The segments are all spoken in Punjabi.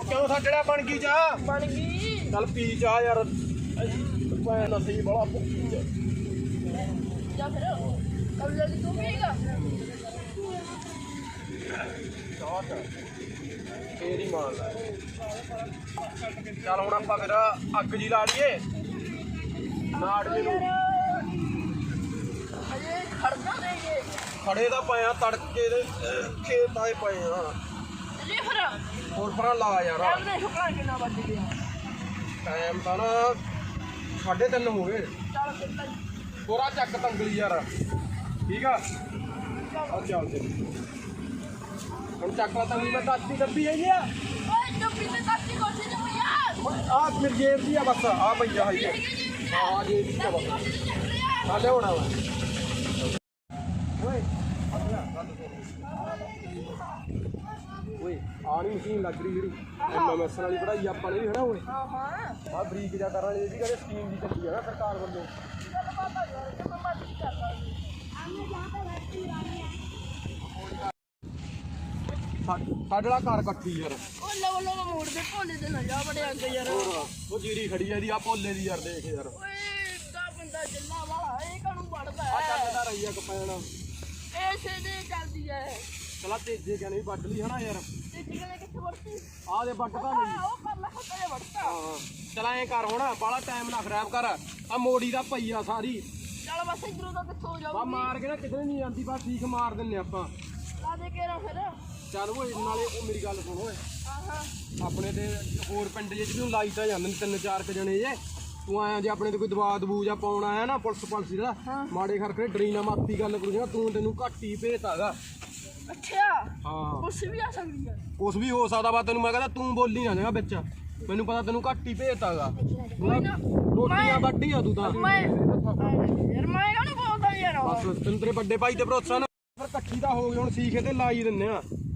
ਕਿਉਂ ਸਾਡੜਾ ਬਣ ਗਈ ਜਾ ਬਣ ਗਈ ਚੱਲ ਪੀ ਜਾ ਯਾਰ। ਮੈਂ ਨਾ ਬੜਾ ਭੁੱਖੀ ਜਾ ਜਾਂ ਫਿਰ। ਕਬ ਤੂੰ ਪੀਏਗਾ ਚਾਟ ਫੇਰ ਹੀ ਮਾਰ ਲੈ ਚੱਲ ਹੁਣ ਆਪਾਂ ਫਿਰ ਅੱਗ ਜੀ ਲਾ ਲਈਏ। ਨਾੜ ਜੀ ਨੂੰ। ਅਜੇ ਖੜਨਾ ਦੇਗੇ ਖੜੇ ਦਾ ਪਏ ਆ ਤੜਕੇ ਦੇ ਖੇਤ ਆਏ ਪਏ ਆ। ਜੀ ਫਿਰ। ਹੋਰ ਪਰਾਂ ਲਾ ਯਾਰ। ਟਾਈਮ ਦੇ ਸ਼ੁਕਰਾਂ ਕਿੰਨਾ ਵੱਜ ਗਿਆ। ਟਾਈਮ ਤਾਂ ਨਾ ਸਾਢੇ ਤਿੰਨ ਹੋ ਗਏ। ਚੱਲ ਫਿਰ ਪੂਰਾ ਚੱਕ ਤੰਗਲੀ ਯਾਰ। ਠੀਕ ਆ? ਚੱਲ ਤੇ ਹੁਣ ਚੱਕ ਲਾ ਤੰਗਲੀ ਮੈਂ ਦੱਸਦੀ ਦੱਬੀ ਹੈਗੀ ਆ। ਓਏ ਡੱਬੀ ਤੇ ਤਾਤੀ ਕੋਸ਼ਿਸ਼ ਨਹੀਂ ਪਈਆ ਆ। ਮੇਰੀ ਜੇਬ ਦੀ ਆ ਬਸ ਆ ਪਈਆ ਹੈ ਆ ਜੇਬ ਦੀ ਆ ਬਸ। ਆ ਲਿਆਉਣਾ ਵਾ। ਓਏ ਓਏ ਆ ਨੀ ਮਸ਼ੀਨ ਲੱਗ ਰਹੀ ਜਿਹੜੀ। ਐਮਐਮਐਸ ਵਾਲੀ ਪੜਾਈ ਆਪਾਂ ਨੇ ਵੀ ਹਨਾ ਓਏ? ਹਾਂ ਹਾਂ। ਆ ਬਰੀਕ ਜਾ ਕਰਨ ਵਾਲੀ ਇਹਦੀ ਕਹਿੰਦੇ ਸਕੀਮ ਦੀ ਚੱਲੀ ਆ ਨਾ ਸਰਕਾਰ ਵੱਲੋਂ। ਚੱਲ ਬਾਬਾ ਯਾਰ ਕਿ ਮੈਂ ਮਰਜ਼ੀ ਕਰਦਾ ਸਾ- ਸਾਡੇ ਨਾਲ ਘਰ ਇਕੱਠੀ ਯਾਰ। ਉਹ ਲਵ ਲਵ ਮੋੜ ਦੇ ਭੋਲੇ ਤੇ ਨਾ ਜਾ ਬੜੇ ਅੱਗੇ ਯਾਰ। ਉਹ ਜੀਰੀ ਖੜੀ ਆ ਦੀ ਆ ਭੋਲੇ ਦੀ ਯਾਰ ਦੇਖ ਯਾਰ। ਓਏ ਦਾ ਬੰਦਾ ਜੱਲਾ ਵਾਲਾ ਇਹ ਕਾਹਨੂੰ ਵੜਦਾ ਆ ਚੱਲਦਾ ਰਹੀ ਆ ਕਪੈਣ ਇਹ ਛੇਦੇ ਚੱਲਦੀ ਹੈ ਚਲਾ ਤੇਜੇ ਕਹਿੰਦੇ ਵੀ ਵੱਢ ਲਈ ਹਨਾ ਯਾਰ। ਕਿੱਥੇ ਵੜਤੀ? ਆ ਦੇ ਵੱਢ ਤਾਂ ਲਈ। ਆ ਉਹ ਕਰ ਲੈ ਖੱਤਾ ਵੜਤਾ ਹਾਂ ਚਲਾ ਐ ਕਰ ਹੁਣ ਬਾਲਾ ਟਾਈਮ ਨਾ ਖਰਾਬ ਕਰ। ਆ ਮੋੜੀ ਦਾ ਪਈਆ ਸਾਰੀ। ਚੱਲ ਬਸ ਇਧਰੋਂ ਤਾਂ ਕਿੱਥੋਂ ਬਾ ਜਾਊਗੀ? ਮਾਰ ਕੇ ਨਾ ਕਿਧਰੇ ਨਹੀਂ ਜਾਂਦੀ ਬਸ ਠੀਕ ਮਾਰ ਦਿੰਨੇ ਆਪਾਂ। ਲਾ ਦੇ ਕੇ ਰਾ ਫਿਰ। ਚੱਲ ਓਏ ਨਾਲੇ ਉਹ ਮੇਰੀ ਗੱਲ ਸੁਣ ਓਏ। ਆਪਣੇ ਤੇ ਹੋਰ ਪਿੰਡ ਜੇ ਜਿਹਨੂੰ ਲਾਈਟਾਂ ਜਾਂਦੇ ਨੇ ਤਿੰਨ ਚਾਰ ਕ ਜਣੇ ਜੇ। ਤੂੰ ਆਇਆ ਜੇ ਆਪਣੇ ਤੇ ਕੋਈ ਦਵਾ ਦਬੂ ਜਾਂ ਪਾਉਣ ਆਇਆ ਨਾ ਪੁਲਿਸ ਪਾਲਸੀ ਦਾ ਮਾੜੇ ਖਰਖਰੇ ਡਰੀ ਨਾ ਮਾਪੀ ਗੱਲ ਕਰੂ ਜਿਹੜਾ ਤੂੰ ਤੈਨੂੰ ਘੱਟ ਹੀ ਭੇਤਾਗਾ ਅੱਛਾ। ਹਾਂ। ਕੁਛ ਵੀ ਆ ਸਕਦੀ ਹੈ ਕੁਛ ਵੀ ਹੋ ਸਕਦਾ ਵਾ ਤੈਨੂੰ ਮੈਂ ਕਹਿੰਦਾ ਤੂੰ ਬੋਲੀ ਨਾ ਜਾਗਾ ਵਿੱਚ। ਮੈਨੂੰ ਪਤਾ ਤੈਨੂੰ ਘੱਟ ਹੀ ਭੇਤਾਗਾ ਰੋਟੀਆਂ ਵੱਢੀ ਆ ਤੂੰ ਤਾਂ। ਮੈਂ ਯਾਰ ਮੈਂ ਕਾਹਨੂੰ ਬੋਲਦਾ ਯਾਰ ਬਸ ਤੈਨੂੰ ਤੇਰੇ ਵੱਡੇ ਭਾਈ ਤੇ ਭਰੋਸਾ ਨਾ ਫਿਰ ਇਕੱਠੀ ਤਾਂ ਹੋ ਗਈ ਹੁਣ ਸੀਖੇ ਤੇ ਲਾਈ ਦਿੰਨੇ ਆ।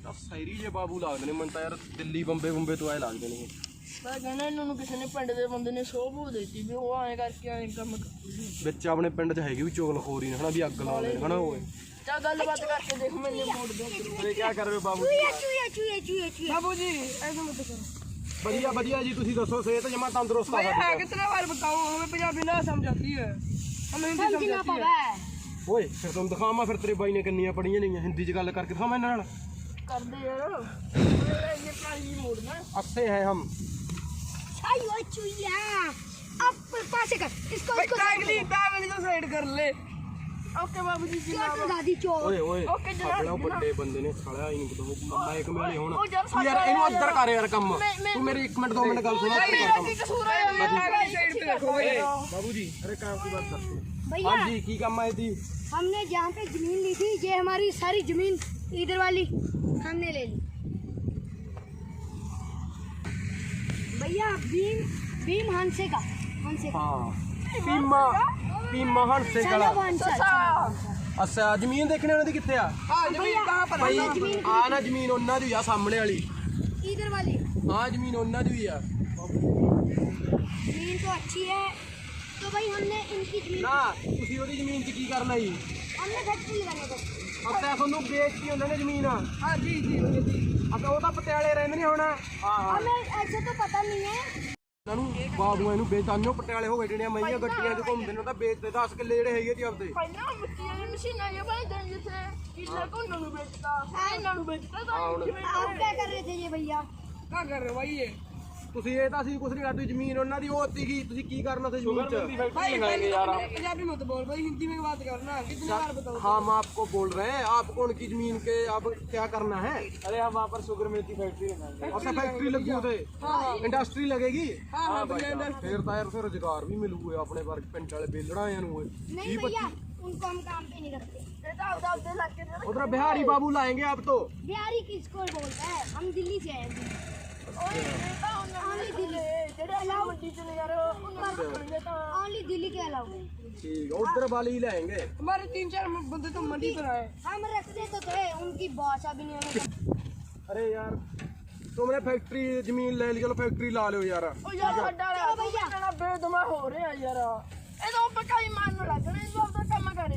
ਇਹ। ਜੇ ਬਾਬੂ ਲੱਗਦੇ ਨੇ ਤੁਸੀਂ ਦੱਸੋ ਸਿਹਤ ਪੰਜਾਬੀ ਦਿਖਾਵਾਂ ਫਿਰ ਤੇਰੇ ਕਿੰਨੀਆਂ ਪੜੀਆਂ ਹਿੰਦੀ 'ਚ ਗੱਲ ਕਰਕੇ ਦਿਖਾਵਾਂ ਇਹਨਾਂ ਨਾਲ? कर दे है हम। चुईया अब कर। इसको इसको तो साइड कर। ले। ओके बाबूजी जी दादी चो ओए ओए ओके अपना बड़े बंदे ने खड़ा तो माइक में नहीं होना। यार अंदर कर यार कम। तू मेरी 1 मिनट 2 मिनट गल मेरा कसूर है साइड पे रखो बाबूजी अरे काम की बात करते भैया। हाँ जी की काम थी? हमने जहाँ पे ज़मीन ली थी ये हमारी सारी ज़मीन इधर वाली। हमने ले ली भैया भीम भीम हंसे का हंसे का हाँ ਪੀਮਾ ਪੀਮਾ ਹੰਸੇ चलो ਕਲਾ वंशज अच्छा ਅੱਛਾ ਜ਼ਮੀਨ ਦੇਖਣੇ ਉਹਨਾਂ ਦੀ ਕਿੱਥੇ ਆ हाँ जमीन कहाँ पर ਭਾਈ है ਜ਼ਮੀਨ ਆ ਨਾ ਜ਼ਮੀਨ ਉਹਨਾਂ ਦੀ ਆ ਸਾਹਮਣੇ ਵਾਲੀ इधर वाली ਆ ਜ਼ਮੀਨ ਉਹਨਾਂ ਦੀ ਵੀ ਆ जमीन तो अच्छी है तो भाई हमने इनकी जमीन ਨਾ ਤੁਸੀਂ ਉਹਦੀ ਜ਼ਮੀਨ 'ਚ ਕੀ ਕਰਨਾ ਜੀ हमने फैक्ट्री लगाने का ਅੱਛਾ ਤੁਹਾਨੂੰ ਵੇਚਤੀ ਉਹਨਾਂ ਨੇ ਜ਼ਮੀਨ ਆ हाँ जी जी जी ਅੱਛਾ ਉਹ ਤਾਂ ਪਟਿਆਲੇ ਰਹਿੰਦੇ ਨੇ ਹੁਣ ਹਾਂ ਹਾਂ हमें ऐसे तो पता नहीं है ਇਹਨਾਂ ਨੂੰ ਬਾਬੂਆਂ ਨੂੰ ਵੇਚਾਨੋ ਪਟਿਆਲੇ ਹੋ ਗਏ ਜਿਹੜੀਆਂ ਮਈਆਂ ਗੱਡੀਆਂ 'ਚ ਘੁੰਮਦੇ ਨੇ ਉਹ ਤਾਂ ਵੇਚਦੇ 10 ਕਿੱਲੇ ਜਿਹੜੇ ਹੈਗੇ ਜੀ ਆਪਦੇ ਪਹਿਲਾਂ ਮਿੱਟੀ ਵਾਲੀ ਮਸ਼ੀਨ ਆਈ ਬਣੇ ਦਿਨ ਜਿੱਥੇ ਕਿੱਲਾ ਕੋਨਾਂ ਨੂੰ ਵੇਚਦਾ ਇਹਨਾਂ ਨੂੰ ਵੇਚਦਾ ਤਾਂ ਹਾਂ, ਹੁਣ- ਕਿਵੇਂ आप क्या कर रहे थे ये भैया क्या कर रहे हो भाई ये ਤੁਸੀਂ ਇਹ ਤਾਂ ਅਸੀਂ ਕੁਛ ਨਹੀਂ ਕਰਦੇ ਜ਼ਮੀਨ ਉਹਨਾਂ ਦੀ ਉਹ ਸੀਗੀ ਤੁਸੀਂ ਕੀ ਕਰਨਾ ਸੀ ਜ਼ਮੀਨ ਚ भाई पंजाबी मत बोल भाई हिंदी में बात करना कितनी बार बताओ हम आपको बोल रहे हैं आपको उनकी जमीन के अब क्या करना है अरे हम वहाँ पर शुगर मिल की फैक्ट्री लगाएंगे अच्छा फैक्ट्री लगी उसे इंडस्ट्री लगेगी हाँ हाँ भैया इंडस्ट्री ਫਿਰ ਤਾਂ ਯਾਰ ਫਿਰ ਰੁਜ਼ਗਾਰ ਵੀ ਮਿਲੂਗਾ ਆਪਣੇ ਵਰਗ ਪਿੰਡ ਵਾਲੇ ਬੇਲੜਾਂ ਨੂੰ नहीं भैया उनको हम काम पे नहीं रखते बेटा उधर उधर लग के उधर बिहारी बाबू लाएंगे आप तो बिहारी किसको बोलता है हम दिल्ली से आए हैं ओनली दिल्ली के अलाउ ठीक है उधर वाले ही लाएंगे हमारे तीन चार बंदे तो मंडी पर आए हम रखते तो थे उनकी भाषा भी नहीं हमें अरे यार तुमने फैक्ट्री जमीन ले ली चलो फैक्ट्री ला लो यार ओ यार भैया बेदमा हो रहे हैं यार ये तो पक्का ही मान लो लग रहे हैं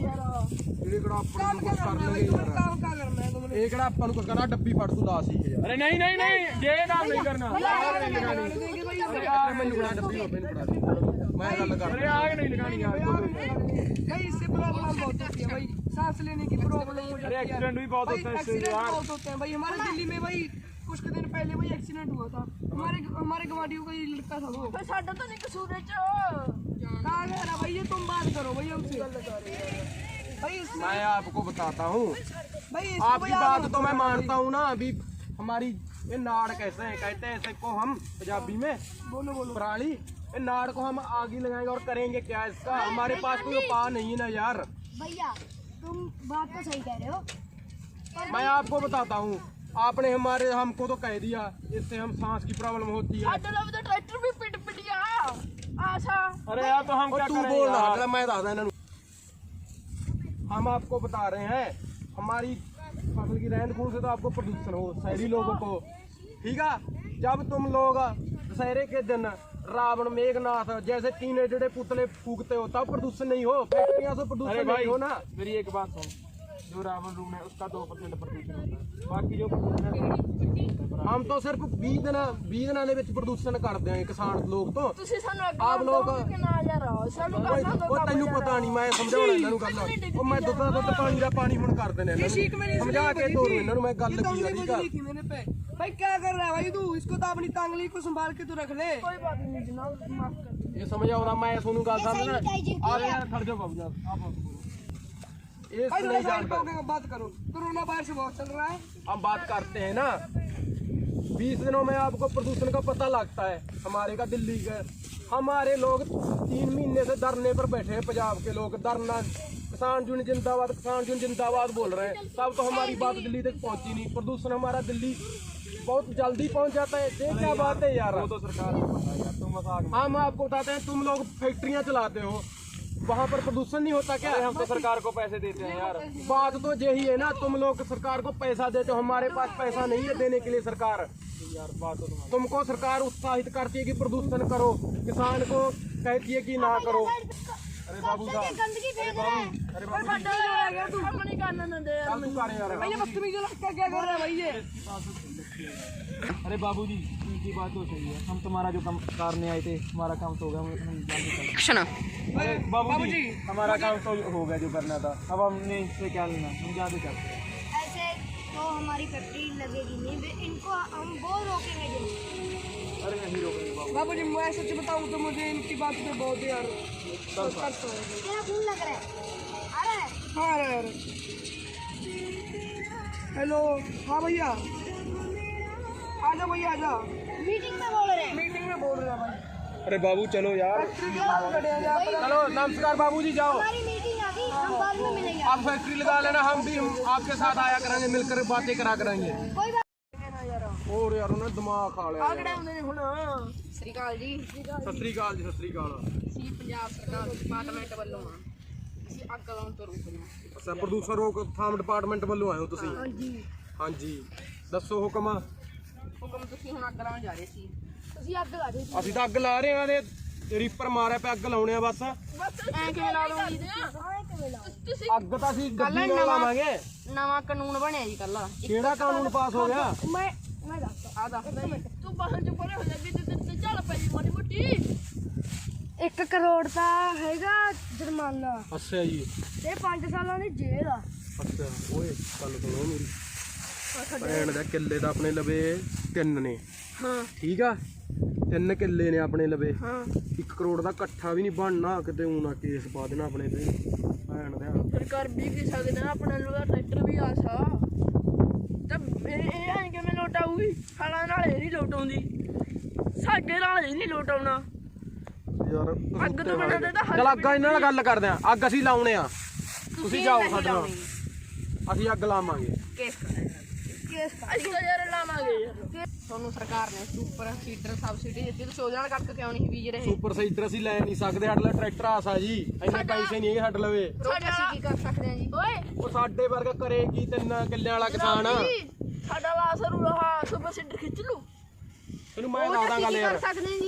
ਜਿਹੜੇ ਕਿਹੜਾ ਆਪਾਂ ਕੰਮ ਨੂੰ ਕੁਛ ਕਰ ਕਰਨਾ ਲੈਣਗੇ ਭਾਈ ਯਾਰ ਕੰਮ ਕਾ ਕਰਨਾ ਹੈ ਤੁਮਨੇ ਇਹ ਕਿਹੜਾ ਆਪਾਂ ਨੂੰ ਕੋਈ ਕਹਿੰਦਾ ਡੱਬੀ ਫੜ ਤੂੰ 10000 अरे नहीं नहीं नहीं ये काम नहीं करना ਦੇਂਗੇ ਭਾਈ ਯਾਰ ਮੈਨੂੰ ਕਿਹੜਾ ਡੱਬੀ ਹੋ ਮੈਨੂੰ ਫੜਾ ਦੇ ਮੈਂ ਗੱਲ ਕਰ अरे आग नहीं लगानी यार भाई इससे प्रॉब्लम बहुत होती है भाई सांस लेने की प्रॉब्लम हो जाती अरे है एक्सीडेंट भी बहुत भाई होता है इससे एक्सीडेंट यार बहुत होते हैं भाई हमारे दिल्ली में भाई कुछ दिन पहले भाई एक्सीडेंट हुआ था हमारे हमारे गवाडियों का ही लड़का था वो भाई साडा तो नहीं कसूर है कहाँ गया ना भाई तुम बात करो हमसे मैं आपको बताता हूँ। आपकी बात तो मैं मानता हूँ ना अभी हमारी ये नाड़ कैसे है कहते हैं ऐसे को हम पंजाबी में बोलो बोलो। पराली। ये नाड़ को हम आगे लगाएँगे और करेंगे क्या इसका? हमारे पास कोई उपाय नहीं है ना यार। भैया तुम बात तो सही कह रहे हो। मैं आपको बताता हूँ आपने हमारे हमको तो कह दिया इससे हम सांस की प्रॉब्लम होती है। लब तो ट्रैक्टर भी पिट पिट गया। आशा अरे यार तो हम और क्या तू करें बोल रहा यार? है मैं दादा इन्होंने हम आपको बता रहे हैं हमारी फसल की रहन खून से तो आपको प्रदूषण हो शहरी लोगों को ठीक है जब तुम लोग दशहरे के दिन रावण मेघनाथ जैसे तीन एडे पुतले फूकते हो तब प्रदूषण नहीं हो फैक्ट्रियां से अरे प्रदूषण भाई नहीं हो ना मेरी एक बात सुन जो रावण रूम है उसका दो परसेंट प्रदूषण होता है बाकी जो प्रदूषण है वो 50% है। हम तो सिर्फ 20 ਦਿਨ 20 ਦਿਨਾਂ ਦੇ ਵਿੱਚ ਪ੍ਰਦੂਸ਼ਣ ਕਰਦੇ ਆਂ ਕਿਸਾਨ ਲੋਕ ਤੋਂ ਤੁਸੀਂ ਸਾਨੂੰ ਅੱਗੇ ਆਪ ਲੋਕ- ਕਹੋਗੇ ਕਿ ਨਾ ਯਾਰ ਸਾਨੂੰ ਓਏ ਕਰਨਾ ਉਹ ਤੈਨੂੰ ਪਤਾ ਨਹੀਂ ਮੈਂ ਸਮਝਾਉਣਾ ਇਹਨਾਂ ਨੂੰ ਗੱਲ ਉਹ ਮੈਂ ਦੁੱਧ ਦਾ ਦੁੱਧ ਪਾਣੀ ਦਾ ਪਾਣੀ ਹੁਣ ਕਰ ਦਿੰਦੇ ਇਹਨਾਂ सीख मैंने ਨੂੰ ਸਮਝਾ ਕੇ ਤੋਰੂ ਇਹਨਾਂ ਨੂੰ ਮੈਂ ਗੱਲ ये तो ਕੀ ਆ उंगली ਠੀਕ ਆ बजनी थी मेरे पे भाई क्या कर रहा है भाई तू इसको तो अपनी टांगली को संभाल के तू रख ले कोई बात नहीं जनाब माफ कर ਇਹ ਸਮਝਾਉਣਾ ਮੈਂ ਤੁਹਾਨੂੰ ਗੱਲ सही ਸਮਝਣਾ बताई जी ਆ ਯਾਰ ਖੜ ਜਾ ਬਾਬੂ ਜੀ आप बोलो। ये भाई थोड़ा नहीं साइड जानता। बात करो। कोरोना वायरस बहुत चल रहा है। हम बात करते हैं ना। बीस दिनों में आपको प्रदूषण का पता लगता है। हमारे का दिल्ली का। हमारे लोग तीन महीने से धरने पर बैठे हैं पंजाब के लोग। धरना। किसान यूनियन जिंदाबाद किसान जून जिंदाबाद बोल रहे हैं। तब तो हमारी बात दिल्ली तक पहुँची नहीं। प्रदूषण हमारा दिल्ली बहुत जल्दी पहुँच जाता है। ये क्या बात है यार। वो तो सरकार हम आपको बताते हैं तुम लोग फैक्ट्रियाँ चलाते हो। वहाँ पर प्रदूषण नहीं होता क्या? हम तो सरकार को पैसे देते हैं यार। बात तो यही है ना तुम लोग सरकार को पैसा देते हो हमारे पास पैसा नहीं है देने के लिए सरकार। यार बात तो तुमको सरकार उत्साहित करती है कि प्रदूषण करो किसान को कहती है कि ना करो। अरे बाबू साहब गंदगी फेंक रहे हैं। अरे भाई साडा की बात तो सही है। हम तुम्हारा जो काम कार में आए थे हमारा काम तो हो गया हम सुनो। बाबू जी हमारा काम तो हो गया जो करना था। अब हमने इससे क्या लेना हम क्या भी करते हैं ऐसे तो हमारी फैक्ट्री लगेगी नहीं इनको हम बहुत रोकेंगे बाबू जी मैं सच बताऊँ तो मुझे इनकी बात में बहुत यार खून लग रहा है। आ रहा हाँ? रहा हेलो हाँ। भैया। आजा भैया आजा मीटिंग में बोल रहे हैं मीटिंग में बोल रहा भाई अरे बाबू चलो यार चलो नमस्कार बाबू जी जाओ हमारी मीटिंग आ गई हम बाद में मिलेंगे आप फैक्ट्री लगा लेना हम भी हम आपके साथ आया करेंगे मिलकर बातें करा करेंगे कोई बात और यार उन्हें दिमाग खा लिया ਕਿਹੜੇ ਹੁੰਦੇ ਨੇ ਹੁਣ ਸ੍ਰੀ ਅਕਾਲ ਜੀ ਸਤਿ ਸ੍ਰੀ ਅਕਾਲ ਜੀ ਸਤਿ ਸ੍ਰੀ ਅਕਾਲ ਅਸੀਂ ਪੰਜਾਬ ਸਰਕਾਰ ਡਿਪਾਰਟਮੈਂਟ ਵੱਲੋਂ ਆ ਅਸੀਂ ਅੱਗ ਲਾਉਣ ਤੋਂ ਰੋਕ ਰਹੇ ਹਾਂ ਅੱਛਾ ਪ੍ਰਦੂਸ਼ਣ ਰੋਕਥਾਮ ਡਿਪਾਰਟਮੈਂਟ ਵੱਲੋਂ ਆਏ ਹੋ ਤੁਸੀਂ ਹਾਂਜੀ ਹਾਂਜੀ ਦੱਸੋ ਹੁਕਮ ਹੁਕਮ ਤੁਸੀਂ ਹੁਣ ਅੱਗ ਲਾਉਣ ਜਾ ਰਹੇ ਸੀ। ਤੁਸੀਂ ਅੱਗ ਲਾ ਦਿਓ ਅਸੀਂ ਤਾਂ ਅੱਗ ਲਾ ਰਹੇ ਹਾਂ ਤੇ ਰੀਪਰ ਮਾਰਿਆ ਪਿਆ ਅੱਗ ਲਾਉਣੇ ਆ ਬਸ। ਐ ਕਿਵੇਂ ਲਾ ਦੋਗੇ ਹਾਂ? ਕਿਵੇਂ ਲਾ ਤੁਸੀਂ ਅੱਗ ਤਾਂ ਅਸੀਂ ਗੱਡੀ ਨਾਲ ਲਾਵਾਂਗੇ। ਨਵਾਂ ਕਾਨੂੰਨ ਬਣਿਆ ਜੀ ਕੱਲ ਕਿਹੜਾ ਕਾਨੂੰਨ ਪਾਸ ਹੋ ਗਿਆ? ਮੈਂ ਮੈਂ ਦੱਸਦਾ। ਆ ਦੱਸਦਾ ਜੀ। ਤੂੰ ਬਾਹਰ ਚ ਪਰੇ ਹੋ ਜਾਂਦੀ ਤੇ ਤੇ ਚੱਲ ਪਈ ਮਾੜੀ ਮੋਟੀ। 1 ਕਰੋੜ ਦਾ ਹੈਗਾ ਜੁਰਮਾਨਾ। ਅੱਛਾ ਜੀ। ਤੇ 5 ਸਾਲਾਂ ਦੀ ਜੇਲ੍ਹ ਆ। ਅੱਛਾ ਓਏ ਗੱਲ ਸੁਣੋ ਮੇਰੀ। ਭੈਣ ਦਾ ਕਿੱਲੇ ਦਾ ਆਪਣੇ ਲਵੇ ਤਿੰਨ ਨੇ। ਹਾਂ। ਠੀਕ ਆ? ਤਿੰਨ ਕਿੱਲੇ ਨੇ ਆਪਣੇ ਲਵੇ। ਹਾਂ। 1 ਕਰੋੜ ਦਾ ਇਕੱਠਾ ਵੀ ਨਹੀਂ ਬਣਨਾ ਕਿਤੇ ਊਂ ਨਾ ਕੇਸ ਪਾ ਦੇਣਾ ਆਪਣੇ ਤੇ। ਭੈਣ ਦੇ। ਫਿਰ ਕਰ ਵੀ ਕੀ ਸਕਦੇ ਨਾ ਆਪਣੇ ਤਾਂ ਟਰੈਕਟਰ ਵੀ ਆਸਾ ਤਾਂ ਇਹ ਐਂ ਕਿਵੇਂ ਲੋਟ ਆਊਗੀ। ਸਾਲਾ ਨਾਲ ਇਹ ਨਹੀਂ ਲੋਟ ਆਉਂਦੀ। ਸਾਡੇ ਨਾਲ ਇਹ ਨਹੀਂ ਲੋਟ ਆਉਣਾ। ਯਾਰ ਅੱਗ ਤੋਂ ਬਿਨਾਂ ਤਾਂ ਹੱਲ ਚਲ ਅੱਗ ਇਹਨਾਂ ਨਾਲ ਗੱਲ ਕਰਦੇ ਆ। ਅੱਗ ਅਸੀਂ ਲਾਉਣੇ ਆ। ਤੁਸੀਂ ਜਾਓ ਸਾਡੇ ਨਾਲ। ਅਸੀਂ ਅੱਗ ਲਾਵਾਂਗੇ। ਕੇਸ ਕਰਾਂਗੇ ਕੇਸ ਅਸੀਂ ਤਾਂ ਯਾਰ ਲਾਵਾਂਗੇ ਯਾਰ ਤੁਹਾਨੂੰ ਸਰਕਾਰ ਨੇ ਸੁਪਰ ਸੀਡਰ ਸਬਸਿਡੀ ਦਿੱਤੀ ਤੁਸੀਂ ਉਹਦੇ ਨਾਲ ਕਣਕ ਕਿਉਂ ਨਹੀਂ ਬੀਜ ਰਹੇ? ਸੁਪਰ ਸੀਡਰ ਅਸੀਂ ਲੈ ਨਹੀਂ ਸਕਦੇ ਸਾਡੇ ਲਈ ਟਰੈਕਟਰ ਆਸਾ ਜੀ। ਇੰਨੇ ਪੈਸੇ ਨਹੀਂ ਹੈਗੇ ਸਾਡੇ ਲਵੇ। ਅਸੀਂ ਕੀ ਕਰ ਸਕਦੇ ਹਾਂ ਜੀ? ਓਏ। ਉਹ ਸਾਡੇ ਵਰਗਾ ਕਰੇ ਕੀ ਤਿੰਨ ਕਿੱਲਿਆਂ ਵਾਲਾ ਕਿਸਾਨ। ਸਾਡਾ ਲਾਸ ਰੂ ਰਹਾ ਸੁਪਰ ਸੀਡਰ ਖਿੱਚ ਲੂ ਤੈਨੂੰ ਮੈਂ ਦੱਸਦਾ ਗੱਲ ਯਾਰ।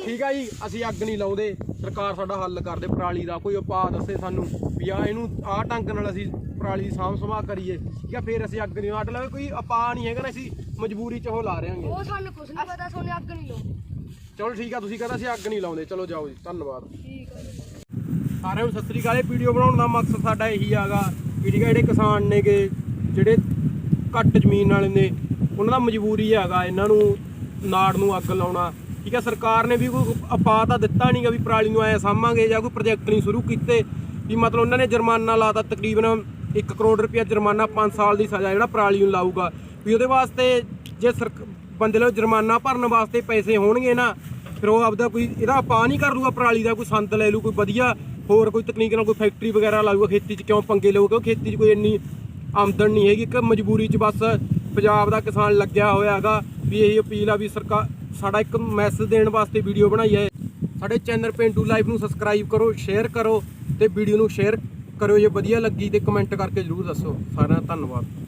ਠੀਕ ਆ ਜੀ ਅਸੀਂ ਅੱਗ ਨਹੀਂ ਲਾਉਂਦੇ। ਸਰਕਾਰ ਸਾਡਾ ਹੱਲ ਕਰਦੇ ਪਰਾਲੀ ਦਾ ਕੋਈ ਉਪਾਅ ਦੱਸੇ ਸਾਨੂੰ ਵੀ ਆ ਇਹਨੂੰ ਆਹ ਢੰਗ ਨਾਲ ਅਸੀਂ ਪਰਾਲੀ ਦੀ ਸਾਂਭ ਸੰਭਾਲ ਕਰੀਏ। ਠੀਕ ਆ ਫਿਰ ਅਸੀਂ ਅੱਗ ਨਹੀਂ ਅੱਡ ਲਾਵੇ ਕੋਈ ਉਪਾਅ ਨਹੀਂ ਹੈਗਾ ਨਾ ਅਸੀਂ ਮਜਬੂਰੀ ਚ ਉਹ ਲਾ ਰਹੇਗੇ। ਉਹ ਸਾਨੂੰ ਕੁਝ ਨਹੀਂ ਪਤਾ ਸੋਨੇ ਅੱਗ ਨਹੀਂ ਲੋ ਚਲੋ ਠੀਕ ਆ ਤੁਸੀਂ ਕਹਿੰਦਾ ਅਸੀਂ ਅੱਗ ਨਹੀਂ ਲਾਉਂਦੇ। ਚਲੋ ਜਾਓ ਜੀ ਧੰਨਵਾਦ। ਸਾਰਿਆਂ ਨੂੰ ਸਤਿ ਸ੍ਰੀ ਅਕਾਲ। ਇਹ ਵੀਡੀਓ ਬਣਾਉਣ ਦਾ ਮਕਸਦ ਸਾਡਾ ਇਹੀ ਹੈਗਾ ਵੀ ਠੀਕ ਆ ਜਿਹੜੇ ਕਿਸਾਨ ਨੇਗੇ ਜਿਹੜੇ ਘੱਟ ਜ਼ਮੀਨ ਵਾਲੇ ਨੇ ਉਹਨਾਂ ਦਾ ਮਜਬੂਰੀ ਹੈਗਾ ਇਹਨਾਂ ਨੂੰ ਨਾੜ ਨੂੰ ਅੱਗ ਲਾਉਣਾ। ਠੀਕ ਹੈ, ਸਰਕਾਰ ਨੇ ਵੀ ਕੋਈ ਉਪਾਅ ਤਾਂ ਦਿੱਤਾ ਨਹੀਂਗਾ ਵੀ ਪਰਾਲੀ ਨੂੰ ਐ ਸਾਂਭਾਂਗੇ ਜਾਂ ਕੋਈ ਪ੍ਰੋਜੈਕਟ ਨਹੀਂ ਸ਼ੁਰੂ ਕੀਤੇ। ਵੀ ਮਤਲਬ ਉਹਨਾਂ ਨੇ ਜੁਰਮਾਨਾ ਲਾਤਾ ਤਕਰੀਬਨ 1 ਕਰੋੜ ਰੁਪਇਆ ਜੁਰਮਾਨਾ 5 ਸਾਲ ਦੀ ਸਜ਼ਾ ਜਿਹੜਾ ਪਰਾਲੀ ਨੂੰ ਲਾਊਗਾ। ਵੀ ਉਹਦੇ ਵਾਸਤੇ ਜੇ ਸਰਕ, ਬੰਦੇ ਨੂੰ ਜੁਰਮਾਨਾ ਭਰਨ ਵਾਸਤੇ ਪੈਸੇ ਹੋਣਗੇ ਨਾ, ਫਿਰ ਉਹ ਆਪਦਾ ਕੋਈ ਇਹਦਾ ਉਪਾਅ ਨਹੀਂ ਕਰ ਲੂਗਾ ਪਰਾਲੀ ਦਾ, ਕੋਈ ਸੰਦ ਲੈ ਲੂ ਕੋਈ ਵਧੀਆ ਹੋਰ ਕੋਈ ਤਕਨੀਕ ਨਾਲ ਕੋਈ ਫੈਕਟਰੀ ਵਗੈਰਾ ਲਾਊਗਾ, ਖੇਤੀ 'ਚ ਕਿਉਂ ਪੰਗੇ ਲਊਗਾ ਕਿਉਂਕਿ ਖੇਤੀ 'ਚ ਕੋਈ ਇੰਨੀ ਆਮਦਨ ਨਹੀਂ ਹੈਗੀ ਕਿ ਮਜਬੂਰੀ 'ਚ ਬਸ ਪੰਜਾਬ ਦਾ ਕਿਸਾਨ ਲੱਗਿਆ ਹੋਇਆ ਹੈਗਾ ਵੀ ਇਹੀ ਅਪੀਲ ਆ ਵੀ ਸਰਕਾਰ ਸਾਡਾ ਇੱਕ ਮੈਸੇਜ ਦੇਣ ਵਾਸਤੇ ਵੀਡੀਓ ਬਣਾਈ ਹੈ। ਸਾਡੇ ਚੈਨਲ ਪਿੰਡੂ ਲਾਈਵ ਨੂੰ ਸਬਸਕ੍ਰਾਈਬ ਕਰੋ ਸ਼ੇਅਰ ਕਰੋ ਤੇ ਵੀਡੀਓ ਨੂੰ ਸ਼ੇਅਰ ਕਰਿਓ ਜੇ ਵਧੀਆ ਲੱਗੀ ਤੇ ਕਮੈਂਟ ਕਰਕੇ ਜਰੂਰ ਦੱਸੋ। ਸਾਰਿਆਂ ਦਾ ਧੰਨਵਾਦ।